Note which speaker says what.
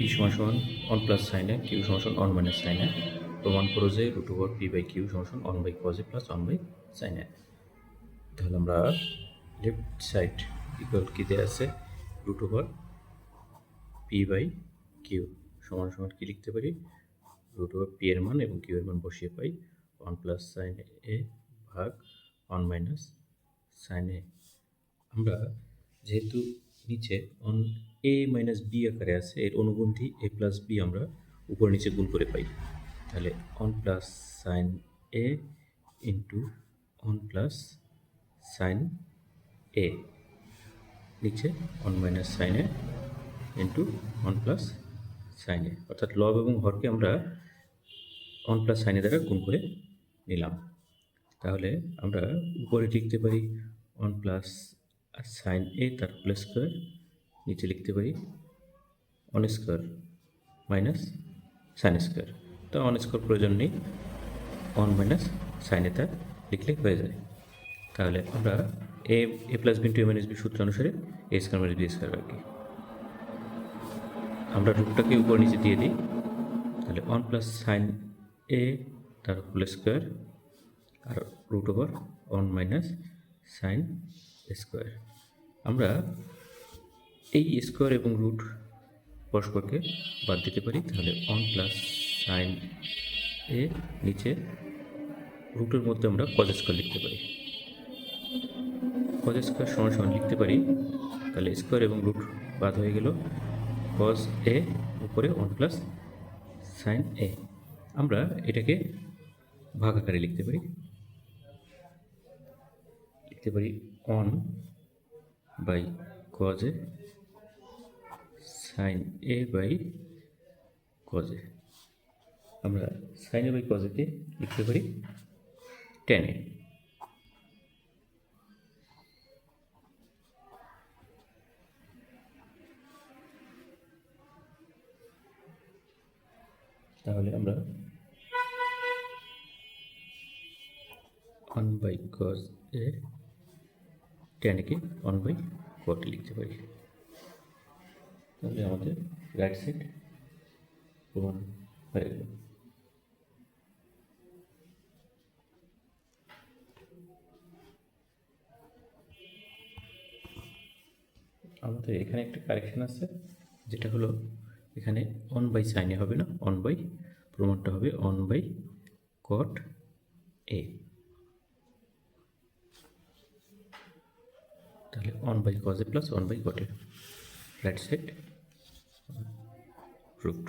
Speaker 1: P সমান one plus sine Q সমান one minus সাইনে প্রমাণ করো যে root over P by Q সমান one by cos plus one by সাইনে তাহলে আমরা লেফট সাইড ইকুয়াল কীতে আছে? Root over P by Q সমান সমান কী লিখতে পারি? রুট ওভার পি এর মান এবং কিউ এর মান বসিয়ে পাই ওয়ান প্লাস সাইন এ ভাগ ওয়ান মাইনাস সাইন এ আমরা যেহেতু নিচে অন এ মাইনাস বি আকারে আছে, এর অনুবন্ধী এ প্লাস বি আমরা উপর নিচে গুণ করে পাই। তাহলে one plus sine A into one plus sine A নিচে one minus sine A into one plus sine A অর্থাৎ লব এবং হরকে আমরা ওয়ান প্লাস সাইনে দ্বারা গুণ করে নিলাম। তাহলে আমরা উপরে লিখতে পারি ওয়ান প্লাস সাইন এ তার প্লাস স্কোয়ার নিচে লিখতে পারি one square minus sine square তো ওয়ান স্কোয়ার প্রয়োজন নেই। ওয়ান মাইনাস সাইন তার লিখলে হয়ে যায়। তাহলে আমরা এ A plus B into A minus B সূত্র অনুসারে A square minus B square রাখি আমরা রুটটাকে উপর নিচে দিয়ে দিই। তাহলে ওয়ান প্লাস সাইন এ তার হোল স্কোয়ার আর root over one minus sine square আমরা এই স্কোয়ার এবং রুট পরস্পরকে বাদ দিতে পারি, তাহলে ওয়ান প্লাস সাইন এ নিচে রুটের মধ্যে আমরা কজ স্কোয়ার লিখতে পারি। কজ স্কোয়ার সমান সমান লিখতে পারি, তাহলে স্কোয়ার এবং রুট বাদ হয়ে গেল। কজ এ উপরে ওয়ান প্লাস সাইন এ। আমরা এটাকে ভাগ আকারে লিখতে পারি। লিখতে পারি one by cos A sine A by কজে আমরা সাইন এ বাই কজ একে লিখতে পারি টেন এ তাহলে আমরা ওয়ান বাই কজ এ টেনকে ওয়ান বাই ফোরটি লিখতে পারি। তাহলে আমাদের রাইট সাইড প্রমাণ হয়ে গেল। আমাদের এখানে একটা কারেকশন আছে, যেটা হলো এখানে অন বাই সাইনে হবে না অন বাই প্রমাণটা হবে অন বাই কট এ তাহলে on by কজে plus one by cot right side root